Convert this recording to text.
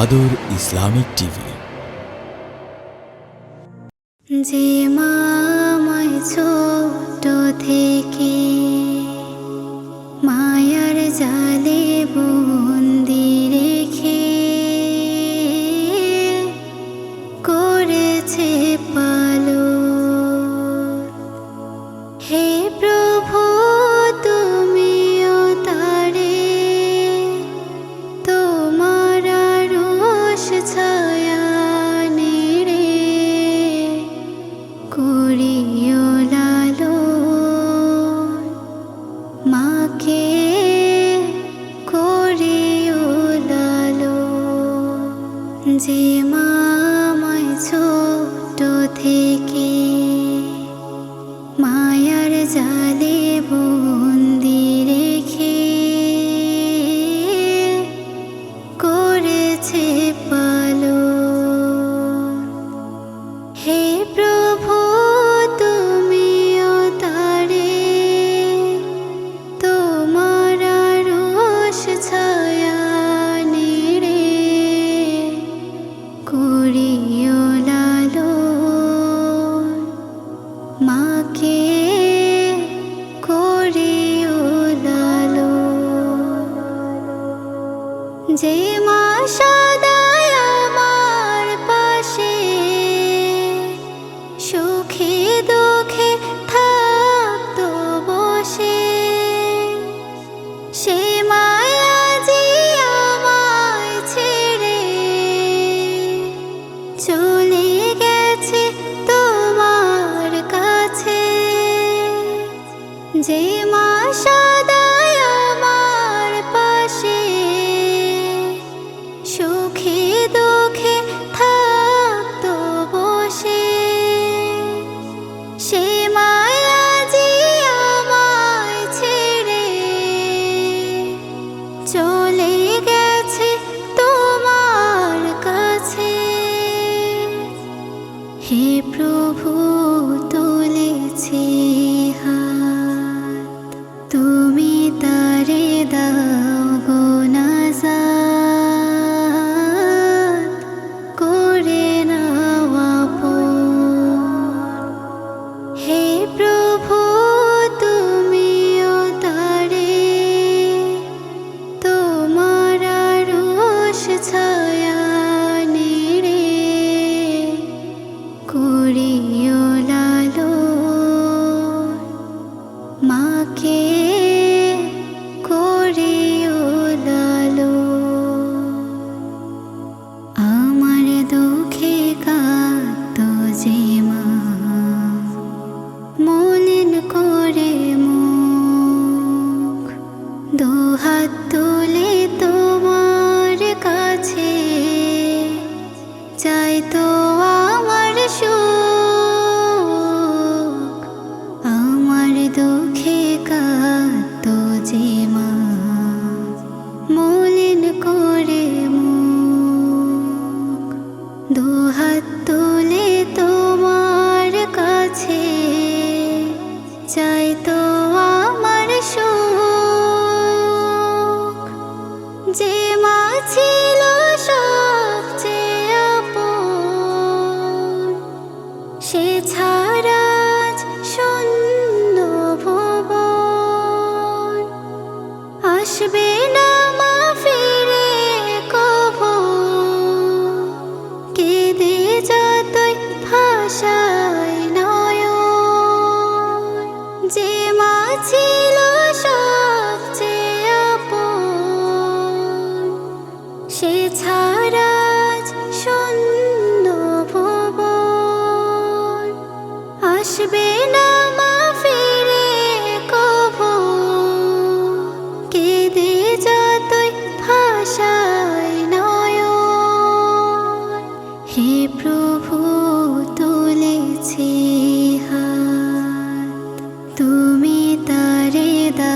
আদর Islamic TV. যে মামায় ছোট থেকে মায়ার জালে বন্দি রেখে করেছে পালো মাকে করিও লালো যে থেকে মায়ার জালে বন্দি রেখে করেছে পালো মাকে করিও লালো যে মা সদায় আমার পাশে সুখে দুঃখে থাকতো বসে। সে মায়া যে মা সদায় আমার পাশে, সুখে দুঃখে থাকতো বসে। সে মায়া যে আমায় ছেড়ে চলে মাকে আসবে না মা ফিরে কভু কেঁদে যতই ভাষায় নয় যে মা তুমি তারে দা